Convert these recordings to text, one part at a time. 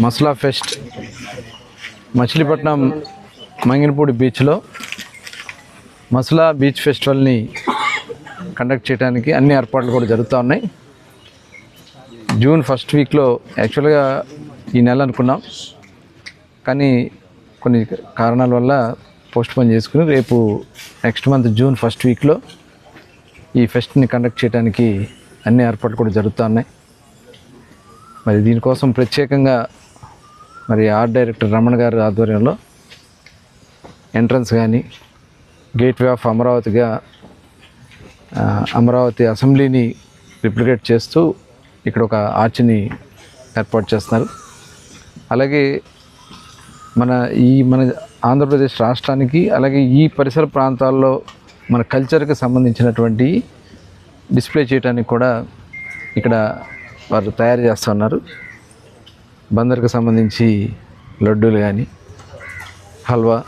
మస్లా pest Machilipatnam Manginapudi బీచ్లో మస్లా beach ఫెస్టివల్ని conduct చేయడానికి అన్ని ఏర్పాట్లు కూడా జరుగుతూ ఉన్నాయి. జూన్ ఫస్ట్ వీక్లో యాక్చువల్గా ఈ నెల అనుకున్నాం. కానీ కొన్ని కారణాల వల్ల పోస్ట్ పోన్ చేసుకుని రేపు నెక్స్ట్ మంత్ జూన్ ఫస్ట్ వీక్లో ఈ ఫెస్ట్ని కండక్ట్ చేయడానికి అన్ని ఏర్పాట్లు కూడా జరుగుతూ ఉన్నాయి. మరి దీనికోసం ప్రత్యేకంగా మరి ఆర్ట్ డైరెక్టర్ రమణ గారి ఆధ్వర్యంలో ఎంట్రన్స్ కానీ గేట్వే ఆఫ్ అమరావతిగా అమరావతి అసెంబ్లీని రిప్లికేట్ చేస్తూ ఇక్కడ ఒక ఆర్చ్ని ఏర్పాటు చేస్తున్నారు. అలాగే మన ఈ మన ఆంధ్రప్రదేశ్ రాష్ట్రానికి అలాగే ఈ పరిసర ప్రాంతాల్లో మన కల్చర్కి సంబంధించినటువంటి డిస్ప్లే చేయడానికి కూడా ఇక్కడ వారు తయారు చేస్తున్నారు. బందర్కు సంబంధించి లడ్డూలు కానీ హల్వా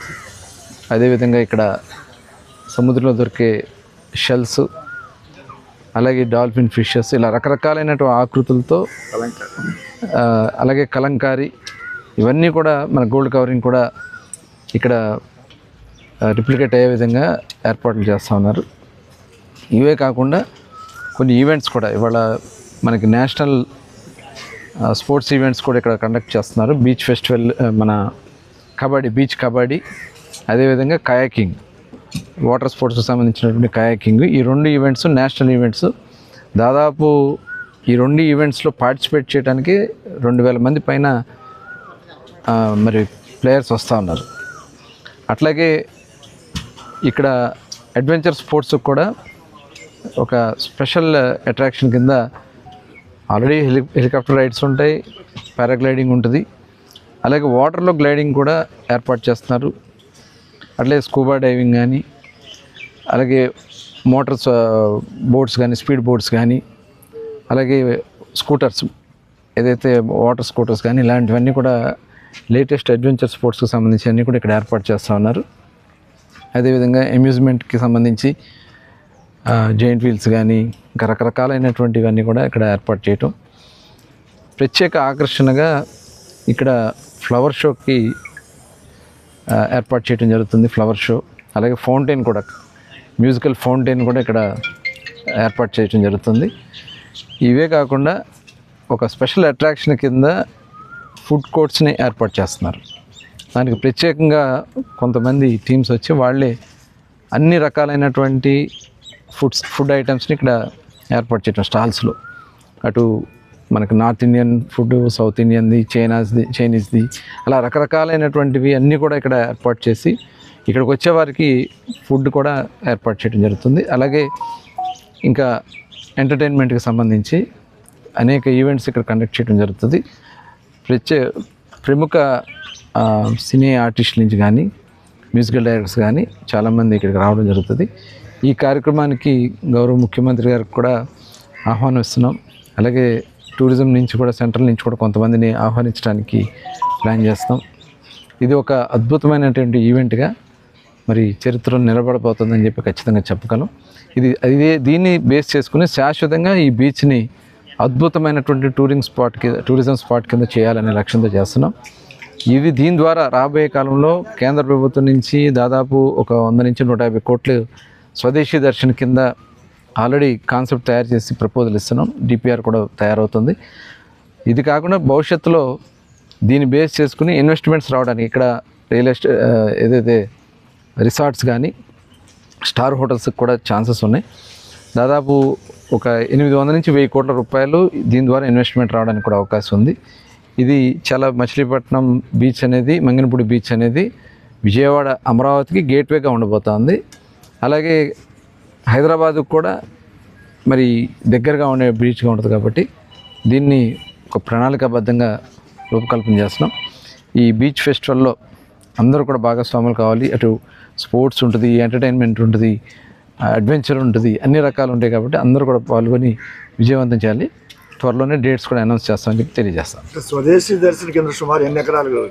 అదేవిధంగా ఇక్కడ సముద్రంలో దొరికే షెల్స్ అలాగే డాల్ఫిన్ ఫిషెస్ ఇలా రకరకాలైనటువంటి ఆకృతులతో అలాగే కలంకారీ ఇవన్నీ కూడా మన గోల్డ్ కవరింగ్ కూడా ఇక్కడ రిప్లికేట్ అయ్యే విధంగా ఏర్పాట్లు చేస్తూ ఉన్నారు. ఇవే కాకుండా కొన్ని ఈవెంట్స్ కూడా ఇవాళ మనకి నేషనల్ స్పోర్ట్స్ ఈవెంట్స్ కూడా ఇక్కడ కండక్ట్ చేస్తున్నారు. బీచ్ ఫెస్టివల్ మన కబడ్డీ బీచ్ కబడ్డీ అదేవిధంగా కయాకింగ్ వాటర్ స్పోర్ట్స్కి సంబంధించినటువంటి కయాకింగ్. ఈ రెండు ఈవెంట్స్ నేషనల్ ఈవెంట్స్ దాదాపు ఈ రెండు ఈవెంట్స్లో పార్టిసిపేట్ చేయడానికి రెండు వేల మంది పైన మరి ప్లేయర్స్ వస్తూ ఉన్నారు. అట్లాగే ఇక్కడ అడ్వెంచర్ స్పోర్ట్స్ కూడా ఒక స్పెషల్ అట్రాక్షన్ కింద ఆల్రెడీ హెలి హెలికాప్టర్ రైడ్స్ ఉంటాయి పారాగ్లైడింగ్ ఉంటుంది. అలాగే వాటర్లో గ్లైడింగ్ కూడా ఏర్పాటు చేస్తున్నారు. అట్లే స్కూబా డైవింగ్ కానీ అలాగే మోటార్స్ బోట్స్ కానీ స్పీడ్ బోట్స్ కానీ అలాగే స్కూటర్స్ ఏదైతే వాటర్ స్కూటర్స్ కానీ ఇలాంటివన్నీ కూడా లేటెస్ట్ అడ్వెంచర్ స్పోర్ట్స్కి సంబంధించి అన్నీ కూడా ఇక్కడ ఏర్పాటు చేస్తూ ఉన్నారు. అదేవిధంగా అమ్యూజ్మెంట్కి సంబంధించి జాయింట్ వీల్స్ కానీ ఇంకా రకరకాలైనటువంటివన్నీ కూడా ఇక్కడ ఏర్పాటు చేయటం. ప్రత్యేక ఆకర్షణగా ఇక్కడ ఫ్లవర్ షోకి ఏర్పాటు చేయడం జరుగుతుంది ఫ్లవర్ షో అలాగే ఫౌంటైన్ కూడా మ్యూజికల్ ఫౌంటైన్ కూడా ఇక్కడ ఏర్పాటు చేయడం జరుగుతుంది. ఇవే కాకుండా ఒక స్పెషల్ అట్రాక్షన్ కింద ఫుడ్ కోర్ట్స్ని ఏర్పాటు చేస్తున్నారు. దానికి ప్రత్యేకంగా కొంతమంది టీమ్స్ వచ్చి వాళ్ళే అన్ని రకాలైనటువంటి ఫుడ్స్ ఫుడ్ ఐటమ్స్ని ఇక్కడ ఏర్పాటు చేయటం స్టాల్స్లో. అటు మనకు నార్త్ ఇండియన్ ఫుడ్ సౌత్ ఇండియన్ది చైనాస్ది చైనీస్ది అలా రకరకాలైనటువంటివి అన్నీ కూడా ఇక్కడ ఏర్పాటు చేసి ఇక్కడికి వచ్చేవారికి ఫుడ్ కూడా ఏర్పాటు చేయడం జరుగుతుంది. అలాగే ఇంకా ఎంటర్టైన్మెంట్కి సంబంధించి అనేక ఈవెంట్స్ ఇక్కడ కండక్ట్ చేయడం జరుగుతుంది. ప్రత్యే ప్రముఖ సినీ ఆర్టిస్టుల నుంచి కానీ మ్యూజికల్ డైరెక్టర్స్ కానీ చాలామంది ఇక్కడికి రావడం జరుగుతుంది. ఈ కార్యక్రమానికి గౌరవ ముఖ్యమంత్రి గారికి కూడా ఆహ్వానిస్తున్నాం అలాగే టూరిజం నుంచి కూడా సెంట్రల్ నుంచి కూడా కొంతమందిని ఆహ్వానించడానికి ప్లాన్ చేస్తాం ఇది ఒక అద్భుతమైనటువంటి ఈవెంట్గా మరి చరిత్ర నిలబడబోతుందని చెప్పి ఖచ్చితంగా చెప్పగలం. ఇది ఇది దీన్ని బేస్ చేసుకుని శాశ్వతంగా ఈ బీచ్ని అద్భుతమైనటువంటి టూరింగ్ స్పాట్ కింద టూరిజం స్పాట్ కింద చేయాలనే లక్ష్యంతో చేస్తున్నాం. ఇది దీని ద్వారా రాబోయే కాలంలో కేంద్ర ప్రభుత్వం నుంచి దాదాపు ఒక వంద నుంచి నూట యాభై కోట్లు స్వదేశీ దర్శన్ కింద ఆల్రెడీ కాన్సెప్ట్ తయారు చేసి ప్రపోజల్ ఇస్తున్నాం. డిపిఆర్ కూడా తయారవుతుంది. ఇది కాకుండా భవిష్యత్తులో దీన్ని బేస్ చేసుకుని ఇన్వెస్ట్మెంట్స్ రావడానికి ఇక్కడ రియల్ ఎస్టేట్ ఏదైతే రిసార్ట్స్ కానీ స్టార్ హోటల్స్కి కూడా ఛాన్సెస్ ఉన్నాయి. దాదాపు ఒక ఎనిమిది వందల నుంచి వెయ్యి కోట్ల రూపాయలు దీని ద్వారా ఇన్వెస్ట్మెంట్ రావడానికి కూడా అవకాశం ఉంది. ఇది చాలా మచిలీపట్నం బీచ్ అనేది మంగినపూడి బీచ్ అనేది విజయవాడ అమరావతికి గేట్వేగా ఉండబోతోంది. అలాగే హైదరాబాద్కు కూడా మరి దగ్గరగా ఉండే బీచ్గా ఉంటుంది కాబట్టి దీన్ని ఒక ప్రణాళికాబద్ధంగా రూపకల్పన చేస్తున్నాం. ఈ బీచ్ ఫెస్టివల్లో అందరూ కూడా భాగస్వాములు కావాలి. అటు స్పోర్ట్స్ ఉంటుంది ఎంటర్టైన్మెంట్ ఉంటుంది అడ్వెంచర్ ఉంటుంది అన్ని రకాలు ఉంటాయి కాబట్టి అందరూ కూడా పాల్గొని విజయవంతం చేయాలి. త్వరలోనే డేట్స్ కూడా అనౌన్స్ చేస్తామని చెప్పి తెలియజేస్తాం. స్వదేశీ దర్శన కేంద్రం సుమారు ఎన్ని ఎకరాలు?